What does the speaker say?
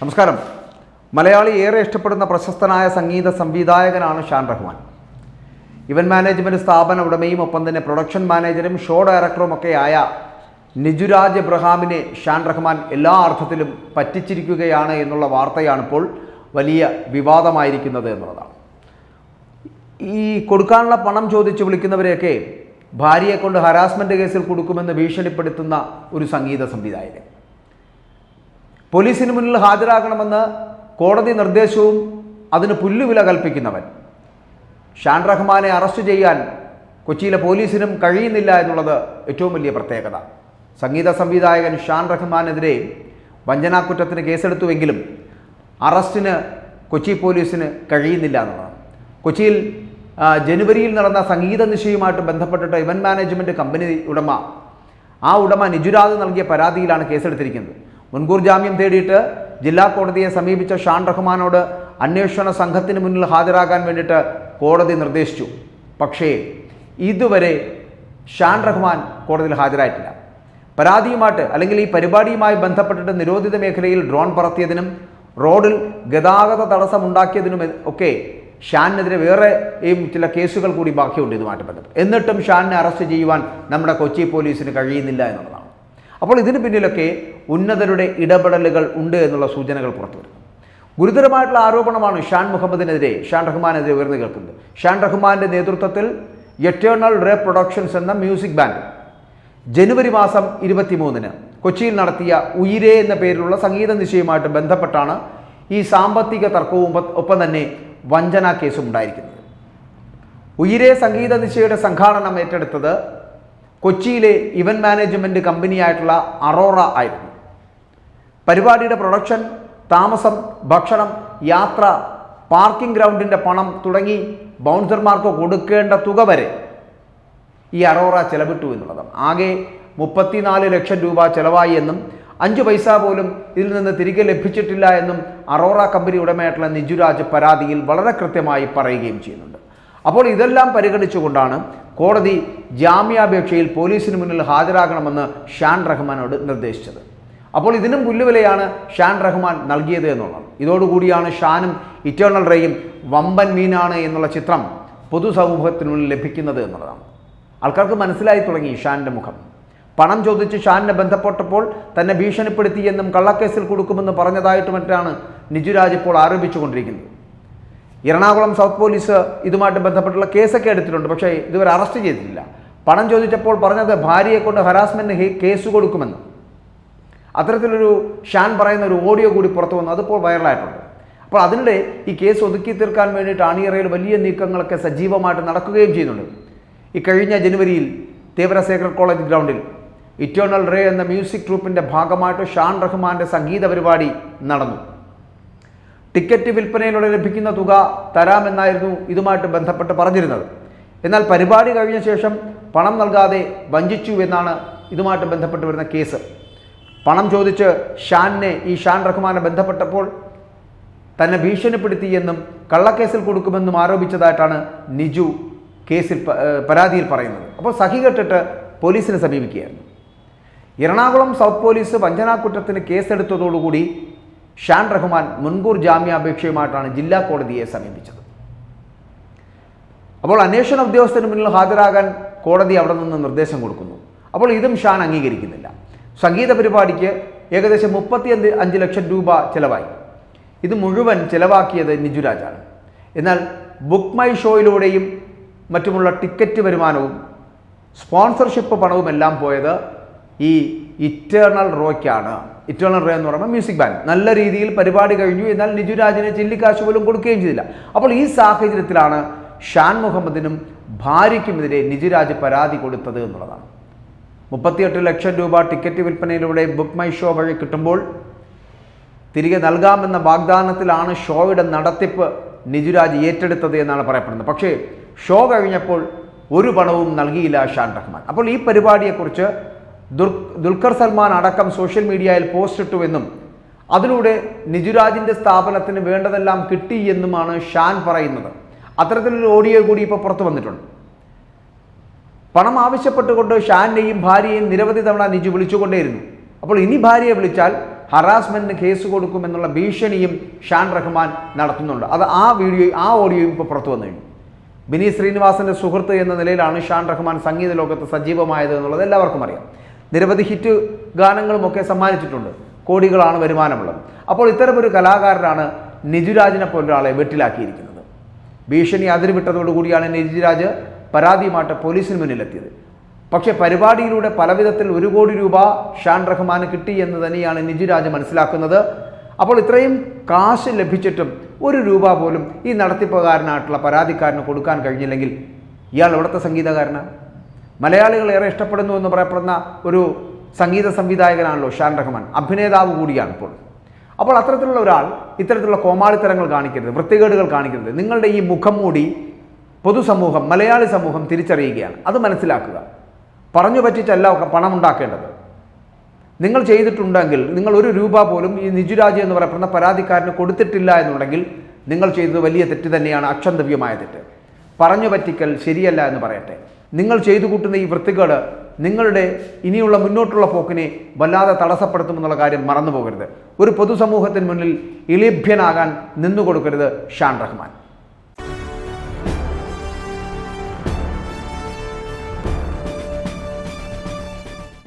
നമസ്കാരം. മലയാളി ഏറെ ഇഷ്ടപ്പെടുന്ന പ്രശസ്തനായ സംഗീത സംവിധായകനാണ് ഷാൻ റഹ്മാൻ. ഇവൻ മാനേജ്മെന്റ് സ്ഥാപന ഉടമയും ഒപ്പം തന്നെ പ്രൊഡക്ഷൻ മാനേജരും ഷോ ഡയറക്ടറും ഒക്കെ ആയ നിജുരാജ് എബ്രഹാമിനെ ഷാൻ റഹ്മാൻ എല്ലാ അർത്ഥത്തിലും പറ്റിച്ചിരിക്കുകയാണ് എന്നുള്ള വാർത്തയാണിപ്പോൾ വലിയ വിവാദമായിരിക്കുന്നത് എന്നുള്ളതാണ്. ഈ കൊടുക്കാനുള്ള പണം ചോദിച്ച് വിളിക്കുന്നവരെയൊക്കെ ഭാര്യയെ കൊണ്ട് ഹരാസ്മെന്റ് കേസിൽ കൊടുക്കുമെന്ന് ഭീഷണിപ്പെടുത്തുന്ന ഒരു സംഗീത സംവിധായകൻ. പോലീസിന് മുന്നിൽ ഹാജരാകണമെന്ന് കോടതി നിർദ്ദേശവും അതിന് പുല്ലുവില കൽപ്പിക്കുന്നവൻ. ഷാൻ റഹ്മാനെ അറസ്റ്റ് ചെയ്യാൻ കൊച്ചിയിലെ പോലീസിനും കഴിയുന്നില്ല എന്നുള്ളത് ഏറ്റവും വലിയ പ്രത്യേകത. സംഗീത സംവിധായകൻ ഷാൻ റഹ്മാനെതിരെ വഞ്ചനാക്കുറ്റത്തിന് കേസെടുത്തുവെങ്കിലും അറസ്റ്റിന് കൊച്ചി പോലീസിന് കഴിയുന്നില്ല എന്നുള്ളതാണ്. കൊച്ചിയിൽ ജനുവരിയിൽ നടന്ന സംഗീത നിശയുമായിട്ട് ബന്ധപ്പെട്ടിട്ട് ഇവന്റ് മാനേജ്മെന്റ് കമ്പനി ഉടമ ആ ഉടമ നിജുരാജ് നൽകിയ പരാതിയിലാണ് കേസെടുത്തിരിക്കുന്നത്. മുൻകൂർ ജാമ്യം തേടിയിട്ട് ജില്ലാ കോടതിയെ സമീപിച്ച ഷാൻ റഹ്മാനോട് അന്വേഷണ സംഘത്തിന് മുന്നിൽ ഹാജരാകാൻ വേണ്ടിയിട്ട് കോടതി നിർദ്ദേശിച്ചു. പക്ഷേ ഇതുവരെ ഷാൻ റഹ്മാൻ കോടതിയിൽ ഹാജരായിട്ടില്ല. പരാതിയുമായിട്ട് അല്ലെങ്കിൽ ഈ പരിപാടിയുമായി ബന്ധപ്പെട്ടിട്ട് നിരോധിത മേഖലയിൽ ഡ്രോൺ പറത്തിയതിനും റോഡിൽ ഗതാഗത തടസ്സമുണ്ടാക്കിയതിനും ഒക്കെ ഷാനിനെതിരെ വേറെ ചില കേസുകൾ കൂടി ബാക്കിയുണ്ട് ഇതുമായിട്ട് ബന്ധപ്പെട്ട്. എന്നിട്ടും ഷാനിനെ അറസ്റ്റ് ചെയ്യുവാൻ നമ്മുടെ കൊച്ചി പോലീസിന് കഴിയുന്നില്ല എന്നുള്ളതാണ്. അപ്പോൾ ഇതിന് പിന്നിലൊക്കെ ഉന്നതരുടെ ഇടപെടലുകൾ ഉണ്ട് എന്നുള്ള സൂചനകൾ പുറത്തു വരുന്നു. ഗുരുതരമായിട്ടുള്ള ആരോപണമാണ് ഷാൻ മുഹമ്മദിനെതിരെ ഷാൻ റഹ്മാനെതിരെ ഉയർന്നു കേൾക്കുന്നത്. ഷാൻ റഹ്മാന്റെ നേതൃത്വത്തിൽ എറ്റേണൽ റേ പ്രൊഡക്ഷൻസ് എന്ന മ്യൂസിക് ബാൻഡ് ജനുവരി മാസം ഇരുപത്തിമൂന്നിന് കൊച്ചിയിൽ നടത്തിയ ഉയിരേ എന്ന പേരിലുള്ള സംഗീത നിശയുമായിട്ട് ബന്ധപ്പെട്ടാണ് ഈ സാമ്പത്തിക തർക്കവും ഒപ്പം തന്നെ വഞ്ചനാ കേസും ഉണ്ടായിരിക്കുന്നത്. ഉയിരേ സംഗീത നിശയുടെ സംഘാടനം ഏറ്റെടുത്തത് കൊച്ചിയിലെ ഇവന്റ് മാനേജ്മെന്റ് കമ്പനിയായിട്ടുള്ള അറോറ ആയിരുന്നു. പരിപാടിയുടെ പ്രൊഡക്ഷൻ താമസം ഭക്ഷണം യാത്ര പാർക്കിംഗ് ഗ്രൗണ്ടിന്റെ പണം തുടങ്ങി ബൗൺസർമാർക്ക് കൊടുക്കേണ്ട തുക വരെ ഈ അറോറ ചെലവിട്ടു എന്നുള്ളതാണ്. ആകെ മുപ്പത്തിനാല് ലക്ഷം രൂപ ചെലവായി എന്നും അഞ്ച് പൈസ പോലും ഇതിൽ നിന്ന് തിരികെ ലഭിച്ചിട്ടില്ല എന്നും അറോറ കമ്പനി ഉടമയായിട്ടുള്ള നിജുരാജ് പരാതിയിൽ വളരെ കൃത്യമായി പറയുകയും ചെയ്യുന്നുണ്ട്. അപ്പോൾ ഇതെല്ലാം പരിഗണിച്ചുകൊണ്ടാണ് കോടതി ജാമ്യാപേക്ഷയിൽ പോലീസിന് മുന്നിൽ ഹാജരാകണമെന്ന് ഷാൻ റഹ്മാനോട് നിർദ്ദേശിച്ചത്. അപ്പോൾ ഇതിനും പുല്ലുവിലയാണ് ഷാൻ റഹ്മാൻ നൽകിയത് എന്നുള്ളത്. ഇതോടുകൂടിയാണ് ഷാനും ഇറ്റേണൽ റേയും വമ്പൻ മീനാണ് എന്നുള്ള ചിത്രം പൊതുസമൂഹത്തിനുള്ളിൽ ലഭിക്കുന്നത് എന്നുള്ളതാണ്. ആൾക്കാർക്ക് മനസ്സിലായി തുടങ്ങി ഷാന്റെ മുഖം. പണം ചോദിച്ച് ഷാനിനെ ബന്ധപ്പെട്ടപ്പോൾ തന്നെ ഭീഷണിപ്പെടുത്തിയെന്നും കള്ളക്കേസിൽ കൊടുക്കുമെന്ന് പറഞ്ഞതായിട്ട് മറ്റാണ് നിജുരാജ് ഇപ്പോൾ ആരോപിച്ചുകൊണ്ടിരിക്കുന്നത്. എറണാകുളം സൗത്ത് പോലീസ് ഇതുമായിട്ട് ബന്ധപ്പെട്ടുള്ള കേസൊക്കെ എടുത്തിട്ടുണ്ട് പക്ഷേ ഇതുവരെ അറസ്റ്റ് ചെയ്തിട്ടില്ല. പണം ചോദിച്ചപ്പോൾ പറഞ്ഞത് ഭാര്യയെ കൊണ്ട് ഹരാസ്മെന്റ് കേസ് കൊടുക്കുമെന്ന്. അത്തരത്തിലൊരു ഷാൻ പറയുന്ന ഒരു ഓഡിയോ കൂടി പുറത്തു വന്നു. അതിപ്പോൾ വൈറലായിട്ടുണ്ട്. അപ്പോൾ അതിനിടെ ഈ കേസ് ഒതുക്കി തീർക്കാൻ വേണ്ടിയിട്ട് അണിയറയിൽ വലിയ നീക്കങ്ങളൊക്കെ സജീവമായിട്ട് നടക്കുകയും ചെയ്യുന്നുണ്ട്. ഈ കഴിഞ്ഞ ജനുവരിയിൽ തേവര സേക്രഡ് കോളേജ് ഗ്രൗണ്ടിൽ ഇറ്റേണൽ റേ എന്ന മ്യൂസിക് ട്രൂപ്പിന്റെ ഭാഗമായിട്ട് ഷാൻ റഹ്മാന്റെ സംഗീത പരിപാടി നടന്നു. ടിക്കറ്റ് വിൽപ്പനയിലൂടെ ലഭിക്കുന്ന തുക തരാമെന്നായിരുന്നു ഇതുമായിട്ട് ബന്ധപ്പെട്ട് പറഞ്ഞിരുന്നത്. എന്നാൽ പരിപാടി കഴിഞ്ഞ ശേഷം പണം നൽകാതെ വഞ്ചിച്ചു എന്നാണ് ഇതുമായിട്ട് ബന്ധപ്പെട്ട് വരുന്ന കേസ്. പണം ചോദിച്ച് ഷാനിനെ ഈ ഷാൻ റഹ്മാനെ ബന്ധപ്പെട്ടപ്പോൾ തന്നെ ഭീഷണിപ്പെടുത്തിയെന്നും കള്ളക്കേസിൽ കൊടുക്കുമെന്നും ആരോപിച്ചതായിട്ടാണ് നിജു കേസിൽ പരാതിയിൽ പറയുന്നത്. അപ്പോൾ സഖി കെട്ടിട്ട് പോലീസിനെ സമീപിക്കുകയായിരുന്നു. എറണാകുളം സൗത്ത് പോലീസ് വഞ്ചനാക്കുറ്റത്തിന് കേസെടുത്തതോടുകൂടി ഷാൻ റഹ്മാൻ മുൻകൂർ ജാമ്യാപേക്ഷയുമായിട്ടാണ് ജില്ലാ കോടതിയെ സമീപിച്ചത്. അപ്പോൾ അന്വേഷണ ഉദ്യോഗസ്ഥന് മുന്നിൽ ഹാജരാകാൻ കോടതി അവിടെ നിന്ന് നിർദ്ദേശം കൊടുക്കുന്നു. അപ്പോൾ ഇതും ഷാൻ അംഗീകരിക്കുന്നില്ല. സംഗീത പരിപാടിക്ക് ഏകദേശം മുപ്പത്തി അഞ്ച് ലക്ഷം രൂപ ചിലവായി. ഇത് മുഴുവൻ ചിലവാക്കിയത് നിജുരാജാണ് എന്നാൽ ബുക്ക് മൈ ഷോയിലൂടെയും മറ്റുമുള്ള ടിക്കറ്റ് വരുമാനവും സ്പോൺസർഷിപ്പ് പണവും എല്ലാം പോയത് ഈ ഇറ്റേണൽ റോയ്ക്കാണ്. ഇറ്റേണൽ റോ എന്ന് പറയുമ്പോൾ മ്യൂസിക് ബാൻഡ്. നല്ല രീതിയിൽ പരിപാടി കഴിഞ്ഞു. എന്നാൽ നിജുരാജിന് ചില്ലിക്കാശ് പോലും കൊടുക്കുകയും ചെയ്തില്ല. അപ്പോൾ ഈ സാഹചര്യത്തിലാണ് ഷാൻ മുഹമ്മദിനും ഭാര്യയ്ക്കുമെതിരെ നിജുരാജ് പരാതി കൊടുത്തത് എന്നുള്ളതാണ്. മുപ്പത്തിയെട്ട് ലക്ഷം രൂപ ടിക്കറ്റ് വിൽപ്പനയിലൂടെ ബുക്ക് മൈ ഷോ വഴി കിട്ടുമ്പോൾ തിരികെ നൽകാമെന്ന വാഗ്ദാനത്തിലാണ് ഷോയുടെ നടത്തിപ്പ് നിജുരാജ് ഏറ്റെടുത്തത് എന്നാണ് പറയപ്പെടുന്നത്. പക്ഷേ ഷോ കഴിഞ്ഞപ്പോൾ ഒരു പണവും നൽകിയില്ല ഷാൻ റഹ്മാൻ. അപ്പോൾ ഈ പരിപാടിയെക്കുറിച്ച് ദുർ ദുൽഖർ സൽമാൻ അടക്കം സോഷ്യൽ മീഡിയയിൽ പോസ്റ്റ് ഇട്ടുവെന്നും അതിലൂടെ നിജുരാജിന്റെ സ്ഥാപനത്തിന് വേണ്ടതെല്ലാം കിട്ടി എന്നുമാണ് ഷാൻ പറയുന്നത്. അത്തരത്തിലൊരു ഓഡിയോ കൂടി ഇപ്പോൾ പുറത്തു വന്നിട്ടുണ്ട്. പണം ആവശ്യപ്പെട്ടുകൊണ്ട് ഷാനെയും ഭാര്യയെയും നിരവധി തവണ നിജു വിളിച്ചുകൊണ്ടേയിരുന്നു. അപ്പോൾ ഇനി ഭാര്യയെ വിളിച്ചാൽ ഹറാസ്മെന്റിന് കേസ് കൊടുക്കുമെന്നുള്ള ഭീഷണിയും ഷാൻ റഹ്മാൻ നടത്തുന്നുണ്ട്. അത് ആ വീഡിയോ ആ ഓഡിയോയും ഇപ്പോൾ പുറത്തു വന്നു കഴിഞ്ഞു. ബിനി ശ്രീനിവാസന്റെ സുഹൃത്ത് എന്ന നിലയിലാണ് ഷാൻ റഹ്മാൻ സംഗീത ലോകത്ത് സജീവമായത് എന്നുള്ളത് എല്ലാവർക്കും അറിയാം. നിരവധി ഹിറ്റ് ഗാനങ്ങളുമൊക്കെ സമ്മാനിച്ചിട്ടുണ്ട്. കോടികളാണ് വരുമാനമുള്ളത്. അപ്പോൾ ഇത്തരമൊരു കലാകാരനാണ് നിജുരാജിനെ പോലൊരാളെ വെട്ടിലാക്കിയിരിക്കുന്നത്. ഭീഷണി അതിരുവിട്ടതോടുകൂടിയാണ് നിജുരാജ് പരാതിയുമായിട്ട് പോലീസിന് മുന്നിലെത്തിയത്. പക്ഷേ പരിപാടിയിലൂടെ പലവിധത്തിൽ ഒരു കോടി രൂപ ഷാൻ റഹ്മാന് കിട്ടി എന്ന് തന്നെയാണ് നിജിരാജ് മനസ്സിലാക്കുന്നത്. അപ്പോൾ ഇത്രയും കാശ് ലഭിച്ചിട്ടും ഒരു രൂപ പോലും ഈ നടത്തിപ്പുകാരനായിട്ടുള്ള പരാതിക്കാരന് കൊടുക്കാൻ കഴിഞ്ഞില്ലെങ്കിൽ ഇയാൾ എവിടുത്തെ സംഗീതകാരനാണ്? മലയാളികൾ ഏറെ ഇഷ്ടപ്പെടുന്നു എന്ന് പറയപ്പെടുന്ന ഒരു സംഗീത സംവിധായകനാണല്ലോ ഷാൻ റഹ്മാൻ. അഭിനേതാവ് കൂടിയാണ് ഇപ്പോൾ. അപ്പോൾ അത്തരത്തിലുള്ള ഒരാൾ ഇത്തരത്തിലുള്ള കോമാളിത്തരങ്ങൾ കാണിക്കരുത് വൃത്തികേടുകൾ കാണിക്കരുത്. നിങ്ങളുടെ ഈ മുഖം മൂടി പൊതുസമൂഹം മലയാളി സമൂഹം തിരിച്ചറിയുകയാണ്. അത് മനസ്സിലാക്കുക. പറഞ്ഞു പറ്റിച്ചല്ല പണം ഉണ്ടാക്കേണ്ടത്. നിങ്ങൾ ചെയ്തിട്ടുണ്ടെങ്കിൽ നിങ്ങൾ ഒരു രൂപ പോലും ഈ നിജുരാജ് എന്ന് പറയപ്പെടുന്ന പരാതിക്കാരന് കൊടുത്തിട്ടില്ല എന്നുണ്ടെങ്കിൽ നിങ്ങൾ ചെയ്തത് വലിയ തെറ്റ് തന്നെയാണ് അക്ഷന്തവ്യമായ തെറ്റ്. പറഞ്ഞു പറ്റിക്കൽ ശരിയല്ല എന്ന് പറയട്ടെ. നിങ്ങൾ ചെയ്തു കൂട്ടുന്ന ഈ വൃത്തികേട് നിങ്ങളുടെ ഇനിയുള്ള മുന്നോട്ടുള്ള പോക്കിനെ വല്ലാതെ തടസ്സപ്പെടുത്തുമെന്നുള്ള കാര്യം മറന്നു പോകരുത് ഒരു പൊതുസമൂഹത്തിന് മുന്നിൽ ഇളിഭ്യനാകാൻ നിന്നു കൊടുക്കരുത് ഷാൻ റഹ്മാൻ.